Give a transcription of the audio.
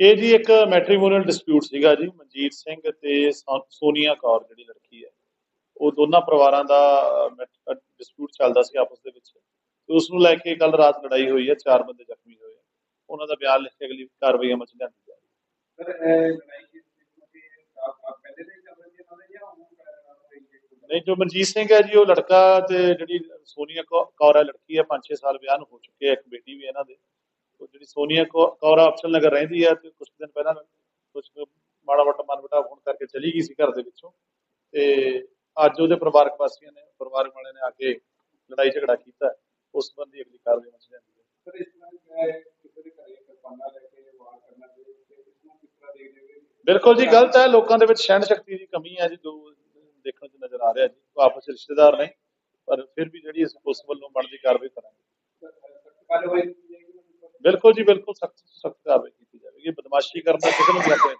ਇਹ ਜੀ ਇੱਕ ਮੈਟ੍ਰੀਮੋਨੀਅਲ ਡਿਸਪਿਊਟ ਸੀਗਾ ਜੀ, ਮਨਜੀਤ ਸਿੰਘ ਤੇ ਸੋਨੀਆ ਕੌਰ ਜਿਹੜੀ ਲੜਕੀ ਹੈ। ਉਹ ਦੋਨਾਂ ਪਰਿਵਾਰਾਂ ਦਾ ਡਿਸਪਿਊਟ ਚੱਲਦਾ ਸੀ ਆਪਸ ਦੇ ਵਿੱਚ। ਤੇ ਉਸ ਨੂੰ ਲੈ ਕੇ ਕੱਲ ਰਾਤ ਲੜਾਈ ਹੋਈ ਹੈ, ਚਾਰ ਬੰਦੇ ਜ਼ਖਮੀ ਹੋਏ ਉਹਨਾਂ ਦਾ ਬਿਆਨ ਲਿਖ ਕੇ ਅਗਲੀ ਕਾਰਵਾਈ ਅਮਲ ਚ ਲਿਆਂਦੀ ਜਾ ਰਹੀ ਹੈ ਸਰ ਇਹ ਲੜਾਈ ਕਿਸ ਵਿੱਚ ਆਪ ਆਪ ਪਹਿਲੇ ਦੇ ਚੱਲ ਰਹੀ ਹੈ ਉਹਨਾਂ ਦੇ ਜਾਂ ਹੁਣ ਹੋਈ ਹੈ ਨਹੀਂ ਜੋ ਮਨਜੀਤ ਸਿੰਘ ਹੈ ਜੀ ਉਹ ਲੜਕਾ ਤੇ ਜਿਹੜੀ ਸੋਨੀਆ ਕੌਰ ਹੈ ਲੜਕੀ ਹੈ 5-6 ਸਾਲ ਵਿਆਹ ਨੂੰ ਹੋ ਚੁੱਕੇ ਆ ਇੱਕ ਬੇਟੀ ਵੀ ਹੈ ਇਹਨਾਂ ਦੇ। ਉਹ ਜਿਹੜੀ ਸੋਨੀਆ ਕੌਰ ਆ ਅਫਸਲ ਨਗਰ ਰਹਿੰਦੀ ਹੈ ਤੇ ਕੁਝ ਦਿਨ ਪਹਿਲਾਂ ਕੁਝ ਮਾੜਾ ਮੋਟਾ ਮਨਮਟਾ ਹੋਣ ਕਰਕੇ ਚਲੀ ਗਈ ਸੀ ਘਰ ਦੇ ਵਿੱਚੋਂ। ਤੇ ਅੱਜ ਉਹਦੇ ਪਰਿਵਾਰਕ ਵਾਸੀਆਂ ਨੇ ਪਰਿਵਾਰਕ ਵਾਲਿਆਂ ਨੇ ਆ ਕੇ ਲੜਾਈ ਝਗੜਾ ਕੀਤਾ। ਹੈ। ਉਸ ਸੰਬੰਧੀ ਅਗਲੀ ਕਾਰਵਾਈ ਮਚ ਜਾਂਦੀ ਹੈ। ਸਰ ਇਸ ਤਰ੍ਹਾਂ ਕਿਸੇ ਦੇ ਘਰੇ ਕਿਰਪਾਨਾਂ ਲੈ ਕੇ ਵਾਰ ਕਰਨਾ ਤੇ ਇਸ ਨੂੰ ਕਿਸ ਤਰ੍ਹਾਂ ਦੇਖਦੇ ਹੋ? ਬਿਲਕੁਲ ਜੀ ਗਲਤ ਹੈ। ਲੋਕਾਂ ਦੇ ਵਿੱਚ ਸਹਿਣ ਸ਼ਕਤੀ ਦੀ ਕਮੀ ਹੈ ਜੀ ਜੋ ਦੇਖਣ 'ਚ ਨਜ਼ਰ ਆ ਰਿਹਾ ਜੀ। ਉਹ ਆਪਸ ਰਿਸ਼ਤੇਦਾਰ ਨੇ ਪਰ ਫਿਰ ਵੀ ਜਿਹੜੀ ਅਸੀਂ ਪੁਲਿਸ ਵੱਲੋਂ ਬਣਦੀ ਕਾਰਵਾਈ ਕਰਾਂਗੇ। ਬਿਲਕੁਲ ਜੀ ਬਿਲਕੁਲ ਸਖਤ ਸਖਤ ਕਾਰਵਾਈ ਕੀਤੀ ਜਾਵੇਗੀ। ਬਦਮਾਸ਼ੀ ਕਰਨਾ ਕਿਸੇ ਨੂੰ ਨਹੀਂ ਰੱਖਿਆ